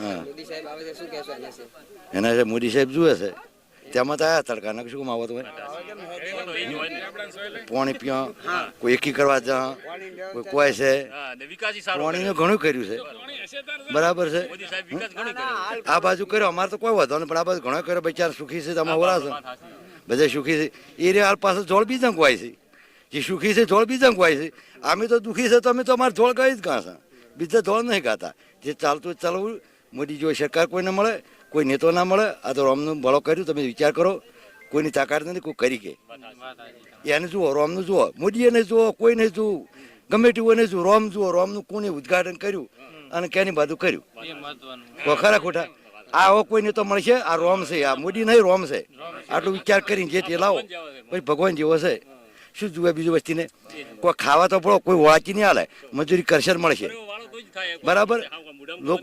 હા છે એના જે મોદી સાહેબ જુએ છે. તેમાં તો આયા તડકા નાખ શું આવો તમે પાણી પીવા, કોઈ એકી કરવા જા કોઈ કોઈ છે. પાણીનું ઘણું કર્યું છે. બરાબર છે. આ બાજુ કર્યો, અમારે તો કોઈ વધો નહીં, પણ આ બાજુ ઘણો કર્યો. બચાર સુખી છે, તમે ઓળા છો. બધા સુખી છે. એ રે હાલ પાસે જોડ બીજા ગુવાય છે. જે સુખી છે જોડ બીજા હોય છે. અમે તો દુખી છે, તો અમે તો અમારે જોડ ગઈ જ કાં છે બીજા જોડ નહીં ગાતા. જે ચાલતું ચાલવું. મોદી જો સરકાર કોઈને મળે કોઈ નેતો ના મળે આ તો રોમનું ભળો કર્યું તમે વિચાર કરો કોઈની તાકાત નથી કોઈ કરી કે. એને જુઓ રોમનું જુઓ મોદીએ નહીં જુઓ કોઈને જુઓ ગમે તેવું એને જુઓ રોમ જુઓ રોમનું કોને ઉદઘાટન કર્યું અને કેની બાજુ કર્યું? ખરા ખોટા. આ કોઈ નેતો મળશે આ રોમ છે આ મોદી નહીં રોમ છે. આટલું વિચાર કરીને જે તે લાવો પછી ભગવાન જેવો છે. શું જુએ બીજું વસ્તીને? કોઈ ખાવા તો પડો કોઈ વાંચી નહીં હાલે મજૂરી કરશે મળશે. બરાબર? લોકો